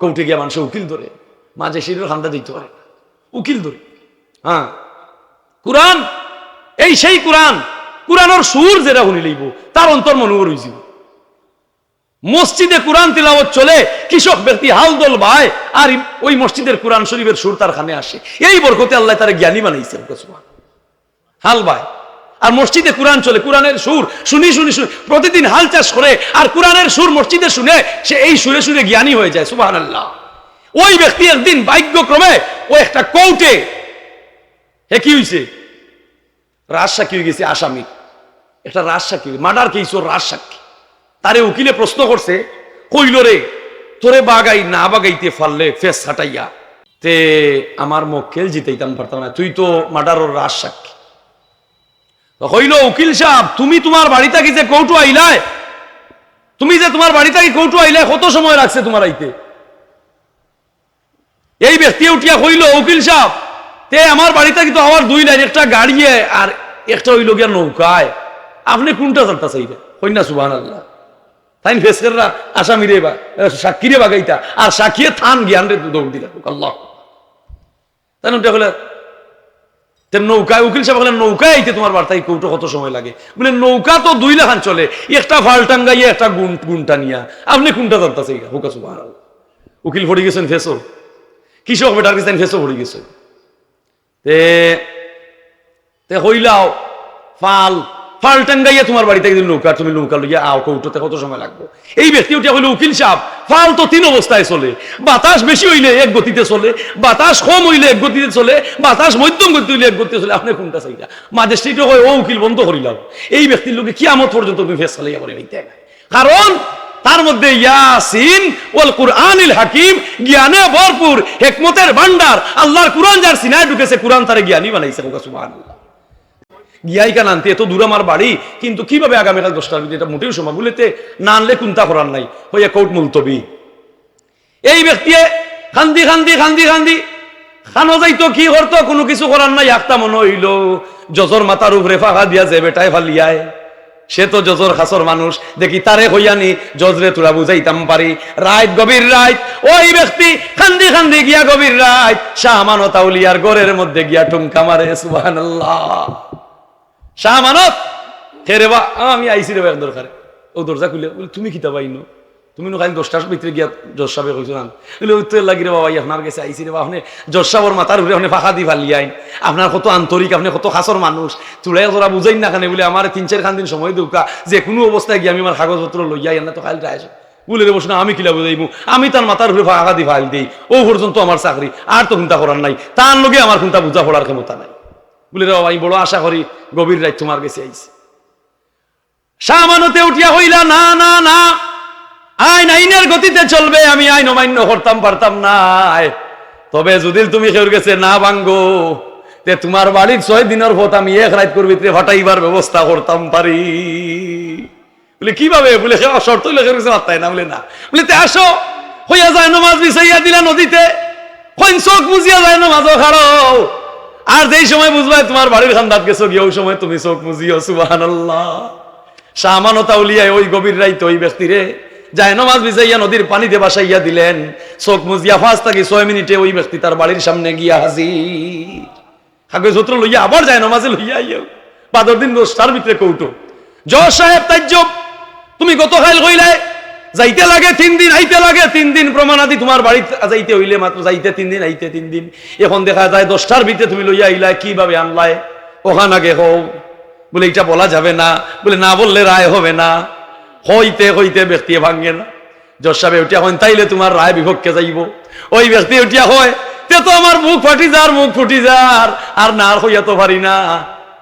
কৌটে গিয়া মানুষ উকিল ধরে, মাঝে সিঁড়ির খান্দা দিতে পারে। উকিল ধরে। হ্যাঁ। কোরআন, এই সেই কোরআন, কোরআনের সুর যেটা শুনি লইব, তার অন্তর মনোবর হয়েছিল মসজিদে কোরআন তিলাওয়াত চলে, কৃষক ব্যক্তি হাল দল ভাই আর ওই মসজিদের কোরআন শরীফের সুর তার খানে আসে। এই বরকতে আল্লাহ তারা জ্ঞানী বানাইছে হাল ভাই আর মসজিদে কোরআন চলে, কোরআনের সুর, শুনি শুনি শুনি। প্রতিদিন হাল চাষ করে আর কোরআনের সুর মসজিদে শুনে সে এই সুরে সুরে জ্ঞানী হয়ে যায় সুবাহ আল্লাহ ওই ব্যক্তি একদিন ভাগ্যক্রমে ও একটা কৌটে হে কি হয়েছে রাজসাক্ষী হয়ে গেছে আসামি। একটা রাজসাক্ষী, মার্ডার কেস, ওর রাজসাক্ষী। তারে উকিলে প্রশ্ন করছে, কইল রে, তোরে বাগাই না বাগাইতে পারলে ফেস হাটাইয়া। তে, আমার মক্কেল জিতাইতাম পারতাম না, তুই তো মার্ডারর রাজ সাক্ষী তো কইল উকিল সাহেব, তুমি তোমার বাড়ি থাকি যে কৌটু আইলায়, তুমি যে তোমার বাড়ি থাকি কৌটু আইলায়, কত সময় লাগছে তোমার আইতে? এই ব্যক্তি উঠিয়া কইল, উকিল সাহেব, তে আমার বাড়ি থাকি তো আমার দুই লাইন, একটা গাড়িয়ে আর একটা হইল গিয়া নৌকায়। আপনি কোনটা জানতা চাইবে? কন্যা সুবাহ আল্লাহ তাই ফেসকেররা আসামিরে বা সাক্ষীরে বাগাইতা। আর সাক্ষীয়ে থান জ্ঞান রে দৌড় দিলা আল্লাহ। তাই না নৌকায় উকিল সাহেব বলেন নৌকায় আইতে তোমার বার্তায় কৌটো কত সময় লাগে? বলে নৌকা তো দুই লাখান চলে, একটা ফালটাঙ্গাইয়া একটা গুণ গুণটা নিয়া। আপনি কোনটা জানতাছে হুকা সুবাহ উকিল ভরে গেছেন, ফেসো। কৃষক বেটার গেছেন, ফেসো ভরে গেছে তে তে হইলাও, ফাল ফাল টাঙ্গাইয়া তোমার বাড়িতে একদিন নৌকা, তুমি নৌকা লইয়া আও কৌটোতে কত সময় লাগবে? এই ব্যক্তি উঠে হইল উকিল সাহেব, ফাল তো তিন অবস্থায় চলে। বাতাস বেশি হইলে এক গতিতে চলে, বাতাস কম হইলে এক গতিতে চলে, বাতাস মধ্যম গতি হইলে এক গতিতে চলে। আপনি কোনটা চাইলা? মাদেশটিটা হয় ও উকিল, বন্ধ করিলাম এই ব্যক্তির লোকে কি আমত পর্যন্ত তুমি ফেস চালাইয়া বলে হইতে কারণ তার মধ্যে ইয়াসিন ওয়াল কুরআনিল হাকিম, জ্ঞানে ভরপুর, হেকমতের ভান্ডার আল্লাহর কুরআন যার সিনায় ঢুকেছে, কুরআন তারে জ্ঞানী বানাইছে সুবহানাল্লাহ। গিয়াইকা নানতে এত দূর আমার বাড়ি, কিন্তু কীভাবে আগামীকাল দশটার ভিতরে এটা মোটেও সময় বলেতে না আনলে কুন্তা করার নাই, হইয়া কোর্ট মুলতবি। এই ব্যক্তি খান্দি খান্দি খান্দি খান্দি, খানো যাইতো কি করতো, কোনো কিছু করার নাই একটা মনে হইল। জজর মাথার উপরে ফাঁকা দিয়া যে বেটায় ফালিয়ায়। সে তো জজর খাসর মানুষ, দেখি তারে হইয়ানি জজরে তোরা বুঝাইতাম পারি। রাত গভীর রাত ওই ব্যক্তি খান্দি খান্দি গিয়া গভীর রাত শাহ মানতাউলিয়ার গড়ের মধ্যে গিয়া টুমকা মারে, সুবহানাল্লাহ। শাহ মানত হে রে বা, আমি আইসি রে এক দরকারে ও দরজা খুলে বলে, তুমি কিতা পাইনো তুমি খালি দশটার ভিতরে গিয়া জজ সাহেব কইছো না বলে, উত্তর লাগি রে বাবা আপনার কাছে আইসি রে বা, আপনি জজ সাহেবর মাথার উপরে আপনি ফাঁকা দি ফালি আইন। আপনার কত আন্তরিক, আপনি কত খাসর মানুষ। চুড়াই তোরা বুঝাই না খানে বলে, আমার তিন, চার খান দিন সময় দৌকা যে কোনো অবস্থায় গিয়ে আমি আমার কাগজপত্র লইয়া না তো খালি আসো বলে, রে বসুন, আমি কিলা বুঝাইবো আমি তার মাথার উপরে ফাঁকা দি ফাইল দিই। ও পর্যন্ত আমার চাকরি, আর তো চিন্তা করার নাই। তার লগে আমার চিন্তা বুঝা পড়ার ক্ষমতা নাই। বলে রে বাবা আমি বড় আশা করি গভীর রাত তোমার কাছে আইছি। সামানতে উঠিয়া হইলা না না না, আইন আইনের গতিতে চলবে, আমি আইন অমান্য করতাম, পারতাম না। তবে যদি তুমি কেউ গেছে না ভাঙ্গো তে তোমার বাড়ির ছয় দিনের পথ আমি এক রাত করবি হটাইবার ব্যবস্থা করতাম পারি। বলে, কীভাবে? বলে শর্ত লেখে গেছে মাত্তায় না। বলে না। বলে, তে আসো, হইয়া যায় নমাজ বিছাইয়া দিলা নদীতে কইন চোখ বুঝিয়া যায় নমাজও খাড়ো আর যেই সময় বুঝবা, তোমার বাড়ির খান্দাত গেছো গিয়ে ওই সময় তুমি চোখ মুজিও সুবাহান সামানতা উলিয়ায় ওই গভীর রাইতে ওই ব্যক্তিরে যায় নমাজ বিছাইয়া, নদীর পানিতে বাসাইয়া দিলেন। চোখ মুজিয়া, ফাঁস থাকি ছয় মিনিটে ওই ব্যক্তি তার বাড়ির সামনে গিয়া হাজির। কাগজ পত্র লইয়া আবার যায় নমাজে লইয়া আইও। বাদর দিন দশটার ভিতরে কৌটো। জজ সাহেব তাজ্জব, তুমি গত খাইল কইলে? যাইতে লাগে, তিন দিন আইতে লাগে। তিন দিন প্রমাণাদি তোমার বাড়ি যাইতে হইলে মাত্র যাইতে তিন দিন আইতে তিন দিন এখন দেখা যায় দশটার ভিতরে তুমি লইয়া আইলা, কীভাবে আনলাই ওখান আগে হও। বলে এটা বলা যাবে না। বলে, না বললে রায় হবে না। হইতে হইতে ব্যক্তি ভাঙ্গে না। জজ সাহেব উঠিয়া হন তাইলে তোমার রায় বিভক্ষে যাইব। ওই ব্যক্তি উঠিয়া হয়, তে তো আমার মুখ ফাটি যার, মুখ ফুটি যার, আর না হইয়া তো পারি না।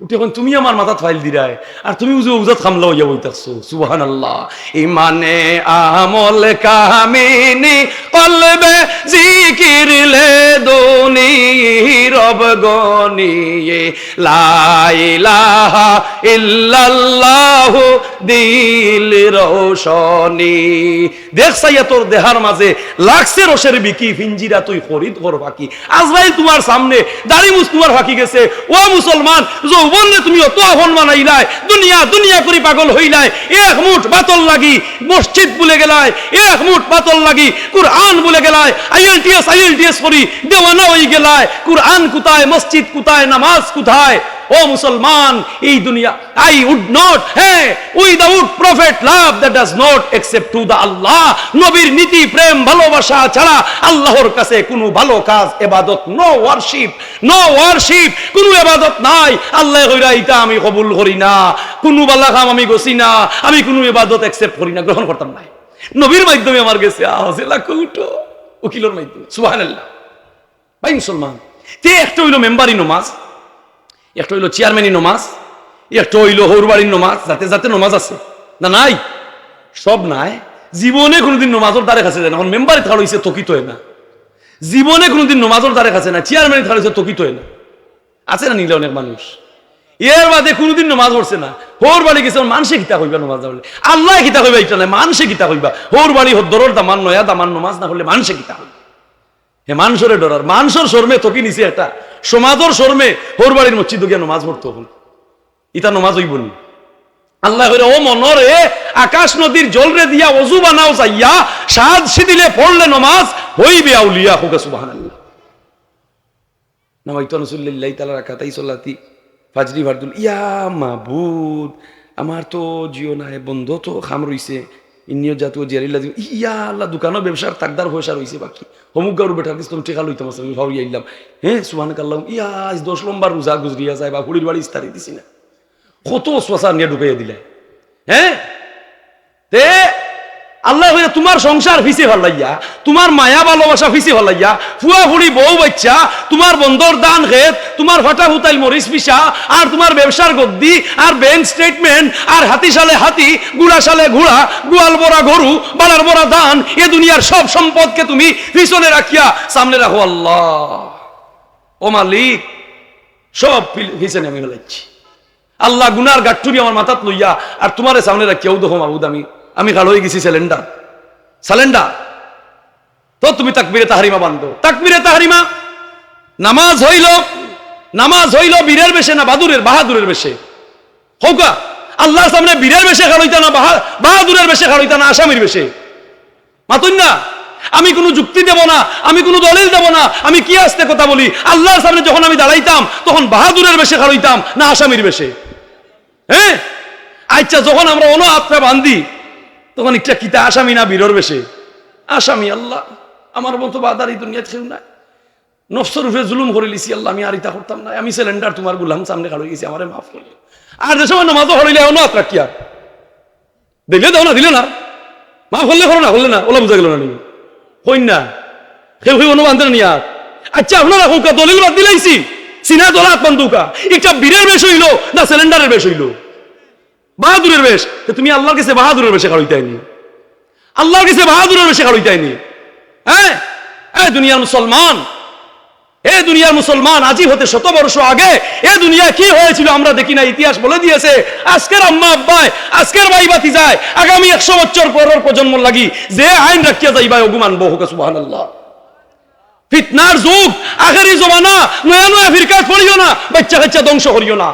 এখন তুমি আমার মাথা ফাইল দিরাই আর তুমি উজু উজাত খামলা হইয়া বইতাছো। সুবহান আল্লাহ ইমানে, আমল, কামিনি, কলবে, জিকির লে দোনি রব গনি লা ইলাহা ইল্লাল্লাহ দিল রোশনি। দেখ সাইয়া, তোর দেহার মাঝে লাগছে রসের বিকি, ফিঞ্জিরা তুই খরিদ কর ফাঁকি আজরাইল তোমার সামনে দাড়ি মুস তোমার ফাঁকি গেছে। ও মুসলমান, যৌবনে তুমি অত আহ্বান মানাইলাই, দুনিয়া দুনিয়া করি পাগল হইলাই, এক মুঠ বাতল লাগি, মসজিদ বলে গেলায় এক মুঠ বাতল লাগি, কুরআন বলে গেলায় আইএলটিএস আইএলটিএস করি, দেওয়ানা হয়ে গেলায় কুরআন কোথায়, মসজিদ কোথায়, নামাজ কোথায়? ও মুসলমান, এই দুনিয়া আই উড নট হ্যাঁ without prophet love that does not accept to the Allah নবীর নীতি, প্রেম, ভালোবাসা ছাড়া আল্লাহর কাছে কোনো ভালো কাজ, এবাদত নো ওয়ারশিপ নো ওয়ারশিপ কোনো এবাদত নাই। আল্লাহ কইরা এটা আমি কবুল করি না, কোনো বালা কাম আমি গছি না, আমি কোনো এবাদত একসেপ্ট করি না, গ্রহণ করতাম না। নবীর মাধ্যমে আমার গেছে, আহজেলা কৌটো, উকিলের মাধ্যমে, সুবহানাল্লাহ। ভাই মুসলমান তে একটা হইল মেম্বারি নমাজ একটা হইল চেয়ারম্যানই নমাজ, একটা হইল হৌরবাড়ির নমাজ, যাতে যাতে নমাজ আছে। না, নাই। সব নাই। জীবনে কোনোদিন নমাজের দ্বারে কাছে যায় না। এখন মেম্বারে থাকা হয়েছে তকিত হয় না। জীবনে কোনোদিন নমাজের দ্বারে কাছে না চেয়ারম্যানে থাকা হয়েছে তকিত হয় না। আছে না নিলে অনেক মানুষ? এর বাদে কোনোদিন নমাজ পড়ছে না। হোর বাড়ি গেছে, মানুষে গীতা কইবা নমাজ না হলে আল্লাহ গীতা কইবা এটা নাই, মানুষে গীতা কইবা? হোর বাড়ি হদ্দরর দামান নয়া দামান, নমাজ না হলে মানুষে গীতা কইবা? হে মানুষরে ডরার, মানুষের শর্মে তকি নিছে একটা। সমাজের শর্মে হোর বাড়ির মসজিদ গিয়া নমাজ পড়তো হল ইটা নমাজ হইব নি। আল্লাহ কইরা, ও মনরে, আকাশ নদীর জলরে দিয়া অজু বানাও চাইয়া সাজ সিদিলে পড়লে নমাজ হইবে আউলিয়া হোক মাবুদ, আমার তো জিও নাই, বন্ধ তো, খাম রইছে। ইনিও জাতীয় জিয়ারিল্লা দিব ইয়া আল্লাহ, দোকানও ব্যবসার তাকদার হয়েসার হয়েছে বাকি। হমুক গাড়ু বেটার কিছু তুমি ঠেকা লইতাম আমি ভাবি আইলাম। হ্যাঁ সুহান কাল্লাম ইয়া আজ দশ লম্বার রোজা গুজরিয়া যায় বা হুড়ির বাড়ি ইস্তারি দিছি না। কত শশা নিয়ে ঢুকাইয়া দিলে। হ্যাঁ আল্লাহ হইয়া তোমার সংসার ফিসে ভালাইয়া তোমার মায়া ভালোবাসা ফিসে ভালাইয়া ফুয়া ফুড়ি বউ বাচ্চা, তোমার বন্দর দান খেত, তোমার ফাটা হুতাইল মরিস পিসা, আর তোমার ব্যবসার গদ্দি, আর ব্যাংক স্টেটমেন্ট আর হাতি সালে হাতি, গুড়া সালে ঘোড়া গোয়াল বড়া গরু বাড়ার বড়া দান এ দুনিয়ার সব সম্পদকে তুমি পিছনে রাখিয়া সামনে রাখো আল্লাহ। ও মালিক, সব পিছনে আমি ফেলাইছি। আল্লাহ গুনার গাঠুরি আমার মাথাত লইয়া, আর তোমারে সামনে রাখিয়াও দেখো মাবুদ আমি আমি কালো হয়ে গেছি সিলিন্ডার সিলিন্ডার তো তুমি তাকবিরে তাহারিমা বান্ধো। তাকবিরে তাহারিমা, নামাজ হইল নামাজ হইল বীরের বেশে না বাদুরের বাহাদুরের বেশে। হৌকা, আল্লাহর সামনে বীরের বেশে খাড়ইতা না, বাহা- বাহাদুরের বেশে খাড়ইতা না, আসামির বেশে। মাতুন না, আমি কোনো যুক্তি দেব না, আমি কোনো দলিল দেব না, আমি কি আসতে কথা বলি? আল্লাহর সামনে যখন আমি দাঁড়াইতাম, তখন বাহাদুরের বেশে খাড়ইতাম না আসামির বেশে। হ্যাঁ? আচ্ছা যখন আমরা অন আত্মা বান্ধি তখন একটা কিতা আসামি না বীরর বেশে। আসামি আল্লাহ, আমার মতো বাদার এই দুনিয়া কেউ নাই। নফসর উপরে জুলুম করে লিছি আল্লাহ, আমি আর ইতা করতাম না আমি সিলিন্ডার তোমার গুলাম সামনে খাড়ি গেছি, আমারে মাফ করলে আর যে সময় নামাজও হরিলে অন আত্মা কি আর। দিলে দাও না, দিলে না। মাফ করলে করো না, করলে না, ওলা বুঝা গেল না নি হইন না। কেউ কেউ অনুবান্ধ নিয়া আচ্ছা আপনারা হুকা দলিল বাদ দিলাইছি। সিনা দলাত বন্ধুকা, একটা বীরের বেশ হইল না সিলিন্ডারের বেশ হইল? বাহাদুরের বেশ। তুমি আল্লাহর কাছে বাহাদুরের বেশে খাড়ইতাইনি আল্লাহর কাছে বাহাদুরের বেশে খাড়ইতাইনি হ্যাঁ এ? দুনিয়ার মুসলমান। এ দুনিয়ার মুসলমান আজি হতে শত বর্ষ আগে এ দুনিয়া কি হয়েছিল আমরা দেখি না, ইতিহাস বলে দিয়েছে। আজকের আম্মা আব্বায় আজকের ভাই বাতি যায়, আগামী একশো বছর পরের প্রজন্ম লাগি যে আইন রাখিয়া যাইবা অগুমান বহু সুবাহ আল্লাহ ফিতনার যুগ, আখেরি জমানা, নয়া নয়া ফিরকাত পড়িও না বাচ্চা কাচ্চা ধ্বংস করিও না।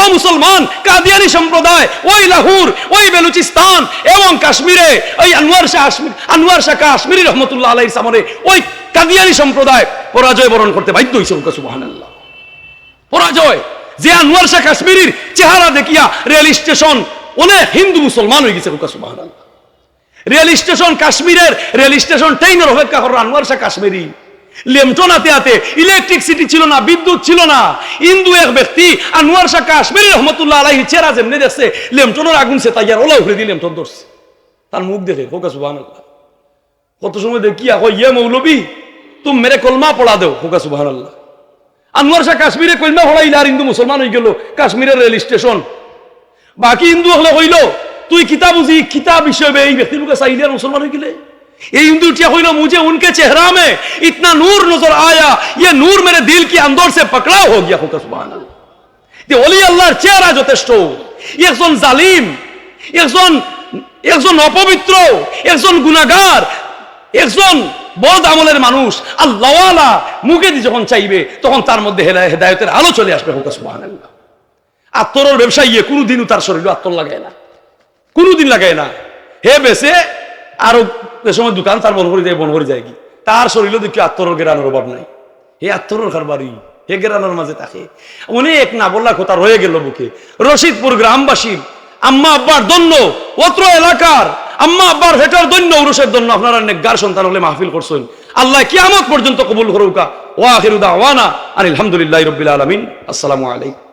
ও মুসলমান, কাদিয়ানি সম্প্রদায়, ওই লাহুর, ওই বেলুচিস্তান এবং কাশ্মীরে, ওই আনোয়ার শাহ আনোয়ার শাহ কাশ্মীরি রহমতুল্লাহ আলাইহির সামনে ওই কাদিয়ানি সম্প্রদায় পরাজয় বরণ করতে বাধ্য হয়েছে ওকে সুবহানাল্লাহ। পরাজয়, যে আনোয়ার শাহ কাশ্মীরির চেহারা দেখিয়া রেল স্টেশন অনেক হিন্দু মুসলমান হয়ে গেছে ওকে সুবহানাল্লাহ। রেল স্টেশন কাশ্মীরের রেল স্টেশন ট্রেনের অপেক্ষা করার আনোয়ার শাহ কাশ্মীরি। লেমটন হাতে হাতে ইলেকট্রিসিটি ছিল না, বিদ্যুৎ ছিল না। ইন্দু এক ব্যক্তি ধরছে। তার মুখ দেখে ইয়ে কলমা দেও আর হিন্দু মুসলমান হয়ে গেল, কাশ্মীরের রেল স্টেশন। বাকি হিন্দু হলে হইল, তুই কিতাব বুঝি, কিতাব হিসেবে এই ব্যক্তির মুখে চাইলে মুসলমান হয়ে গেলে? ये हिंदुटिया हुई ना मुझे उनके चेहरा में इतना नूर नजर आया ये नूर मेरे दिल के अंदर से पकड़ा हो गया होगा सुबह যে অলি আল্লাহর চেহারা যথেষ্ট একজন জালিম একজন একজন অপবিত্র একজন গুনাগার একজন বদ আমলের মানুষ আল্লাহওয়ালা মুখে দিয়ে যখন চাইবে তখন তার মধ্যে হেদায়- হেদায়তের আলো চলে আসবে হোক সুবাহ আত্মর ব্যবসায়ী কোনোদিনও তার শরীরে আত্মর লাগায় না কোনোদিন লাগায় না হে বেসে আরো যে সময় দোকান তার বন করে যায় বন করে যায় কি? তার শরীরে দেখি আত্মর গেরানোর অভাব নাই। হে আত্মর কারবারি হে গেরানোর মাঝে থাকে। অনেক না বললা কথা রয়ে গেল বুকে। রশিদপুর গ্রামবাসীর আম্মা আব্বার দন্য, অত্র এলাকার আম্মা আব্বার ভেটার দন্য, উরুষের জন্য আপনারা নেকগার সন্তান হলে মাহফিল করছেন। আল্লাহ কিয়ামত পর্যন্ত কবুল করুকা। ওয়া আখিরু দাওয়ানা আনিল হামদুলিল্লাহি রাব্বিল আলামিন। আসসালামু আলাইকুম।